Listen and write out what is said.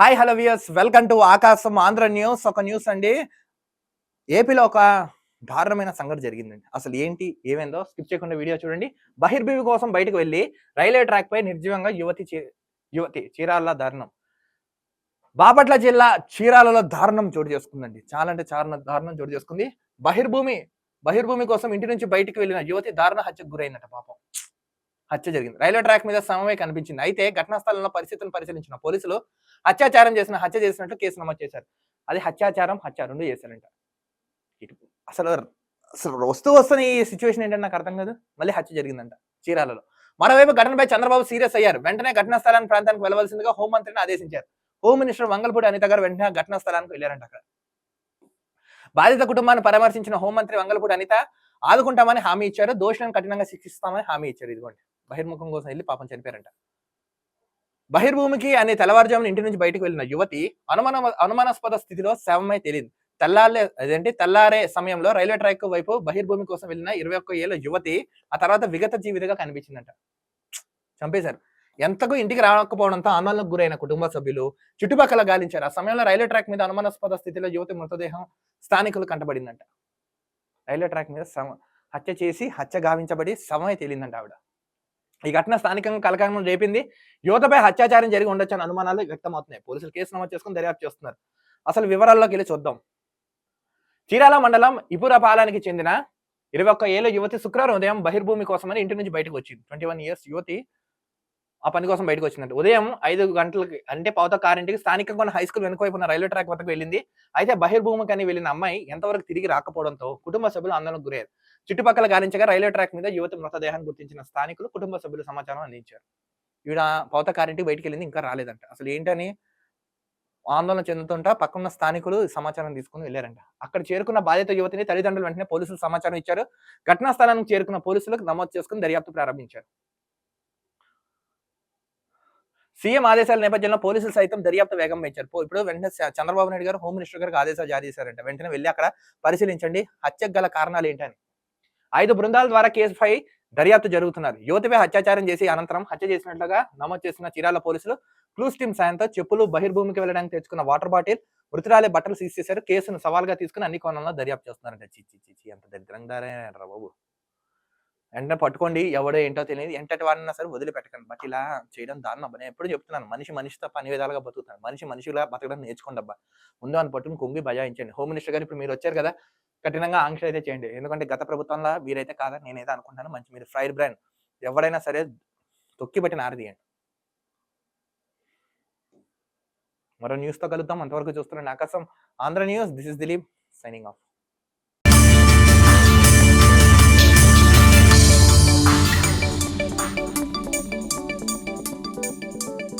Hi hello viewers welcome to Aakasam Andhra news ఒక news అండి. ఏపీలో ఒక దారుణమైన సంఘటన జరిగిందండి. అసలు ఏంటి ఏమైందో స్కిప్ చేయకుండా వీడియో చూడండి. బహిర్భూమి కోసం బయటకు వెళ్ళి రైల్వే ట్రాక్ పై నిర్జీవంగా యువతి చీ- యువతి చీరాల దారుణం. బాపట్ల జిల్లా చీరాలలో దారుణం చోటు చేసుకుందండి. చాలా అంటే చాలా దారుణం చోటు చేసుకుంది. బహిర్భూమి బహిర్భూమి కోసం ఇంటి నుంచి బయటికి వెళ్ళిన యువతి దారుణ హత్యకు గురైందట పాపం. హత్య జరిగింది. రైల్వే ట్రాక్ మీద సమమే కనిపించింది. అయితే ఘటనా స్థలంలో పరిస్థితులను పరిశీలించిన పోలీసులు అత్యాచారం చేసిన హత్య చేసినట్లు కేసు నమోదు చేశారు. అది హత్యాచారం హత్య రెండు చేశారంట. ఇటు అసలు అసలు వస్తూ వస్తున్న ఈ సిచ్యువేషన్ ఏంటంటే నాకు అర్థం కాదు. మళ్ళీ హత్య జరిగిందంట చీరాలలో. మరోవైపు ఘటనపై చంద్రబాబు సీరియస్ అయ్యారు. వెంటనే ఘటనా స్థలాన్ని ప్రాంతానికి వెళ్ళవలసిందిగా హోంమంత్రిని ఆదేశించారు. హోమ్ మినిస్టర్ వంగల్పూడి అనిత గారు వెంటనే ఘటనా స్థలానికి వెళ్ళారంట అక్కడ. బాధిత కుటుంబాన్ని పరామర్శించిన హోంమంత్రి వంగల్పూడి అనిత ఆదుకుంటామని హామీ ఇచ్చారు. దోషులను కఠినంగా శిక్షిస్తామని హామీ ఇచ్చారు. ఇదిగోండి. బహిర్ముఖం కోసం వెళ్ళి పాపం చనిపోయారంట. బహిర్భూమికి అనే తెల్లవారుజామున ఇంటి నుంచి బయటకు వెళ్ళిన యువతి అనుమాన అనుమానాస్పద స్థితిలో శవమై తెలియదు తెల్లారే అదేంటి? తెల్లారే సమయంలో రైల్వే ట్రాక్ వైపు బహిర్భూమి కోసం వెళ్ళిన ఇరవై ఒక్క ఏళ్ళ యువతి ఆ తర్వాత విగత జీవితగా కనిపించిందంట. చంపేశారు. ఎంతకు ఇంటికి రాకపోవడంతో ఆందోళనకు గురైన కుటుంబ సభ్యులు చుట్టుపక్కల గాలించారు. ఆ సమయంలో రైల్వే ట్రాక్ మీద అనుమానాస్పద స్థితిలో యువతి మృతదేహం స్థానికులు కంటబడిందంట. రైల్వే ట్రాక్ మీద హత్య చేసి హత్య గావించబడి సమయం తేలిందంట ఆవిడ. ఈ ఘటన స్థానికంగా కలకాలం రేపింది. యువతపై అత్యాచారం జరిగి ఉండొచ్చని అనుమానాలు వ్యక్తమవుతున్నాయి. పోలీసులు కేసు నమోదు చేసుకుని దర్యాప్తు చేస్తున్నారు. అసలు వివరాల్లోకి వెళ్ళి చూద్దాం. చీరాల మండలం ఇపురపాలానికి చెందిన ఇరవై ఒక్క ఏళ్ళ యువతి శుక్రవారం ఉదయం బహిర్భూమి కోసమని ఇంటి నుంచి బయటకు వచ్చింది. ట్వంటీ వన్ ఇయర్స్ యువతి ఆ పని కోసం బయటకు వచ్చిందంట. ఉదయం ఐదు గంటలకి అంటే పావుతో కారింటికి స్థానికంగా ఉన్న హై స్కూల్ వెనుకవైపు ఉన్న రైల్వే ట్రాక్ వద్దకు వెళ్ళింది. అయితే బహిర్భూమికి అని వెళ్ళిన అమ్మాయి ఎంతవరకు తిరిగి రాకపోవడంతో కుటుంబ సభ్యులు ఆందోళనకు గురయ్యారు. చుట్టుపక్కల గాలించగా రైల్వే ట్రాక్ మీద యువతి మృతదేహాన్ని గుర్తించిన స్థానికులు కుటుంబ సభ్యులు సమాచారం అందించారు. ఈవిడ పౌత కారింటికి బయటికి వెళ్ళింది ఇంకా రాలేదంట. అసలు ఏంటని ఆందోళన చెందుతుంటా పక్కన స్థానికులు సమాచారం తీసుకుని వెళ్ళారంట. అక్కడ చేరుకున్న బాధిత యువతిని తల్లిదండ్రులు వెంటనే పోలీసులు సమాచారం ఇచ్చారు. ఘటనా స్థలానికి చేరుకున్న పోలీసులకు నమోదు చేసుకుని దర్యాప్తు ప్రారంభించారు. సీఎం ఆదేశాల నేపథ్యంలో పోలీసులు సైతం దర్యాప్తు వేగం పెంచారు. ఇప్పుడు వెంటనే చంద్రబాబు నాయుడు గారు హోమ్ మినిస్టర్ గారికి ఆదేశాలు జారీ చేశారంట. వెంటనే వెళ్ళి అక్కడ పరిశీలించండి. హత్యకు గల కారణాలు ఏంటని. ఐదు బృందాల ద్వారా కేసుపై దర్యాప్తు జరుగుతున్నారు. యువతిపై అత్యాచారం చేసి అనంతరం హత్య చేసినట్లుగా నమోదు చేసిన చీరాల పోలీసులు క్లూస్ టీమ్ సాయంతో చెప్పులు బహిర్భూమికి వెళ్ళడానికి తెచ్చుకున్న వాటర్ బాటిల్ మృతురాలే బట్టలు సీజ్ చేశారు. కేసును సవాల్గా తీసుకుని అన్ని కోణంలో దర్యాప్తు చేస్తున్నారంట. చి చి ఎంత దరిద్రంగా బాబు. వెంటనే పట్టుకోండి ఎవడో ఏంటో తెలియదు. ఎంతటి వాడినా సరే వదిలిపెట్టకండి. బట్ ఇలా చేయడం దారుణం. అబ్బా. నేను ఎప్పుడు చెప్తున్నాను మనిషి మనిషితో పని విధాలుగా బతుకుతాను మనిషి మనిషిలా బతకడం నేర్చుకోండి అబ్బా. ముందు అని పట్టుకుని కుంగి బజాయించండి హోమ్ మినిస్టర్ గారు ఇప్పుడు మీరు వచ్చారు కదా కఠినంగా ఆంక్షలు అయితే చేయండి. ఎందుకంటే గత ప్రభుత్వంలో వీరైతే కాదని నేనైతే అనుకుంటాను మంచి మీరు ఫ్రైడ్ బ్రాండ్ ఎవడైనా సరే తొక్కి పట్టిన ఆరదీయండి మరో న్యూస్తో కలుద్దాం. అంతవరకు చూస్తున్నాను Aakasam Andhra news. This is Dilip signing off.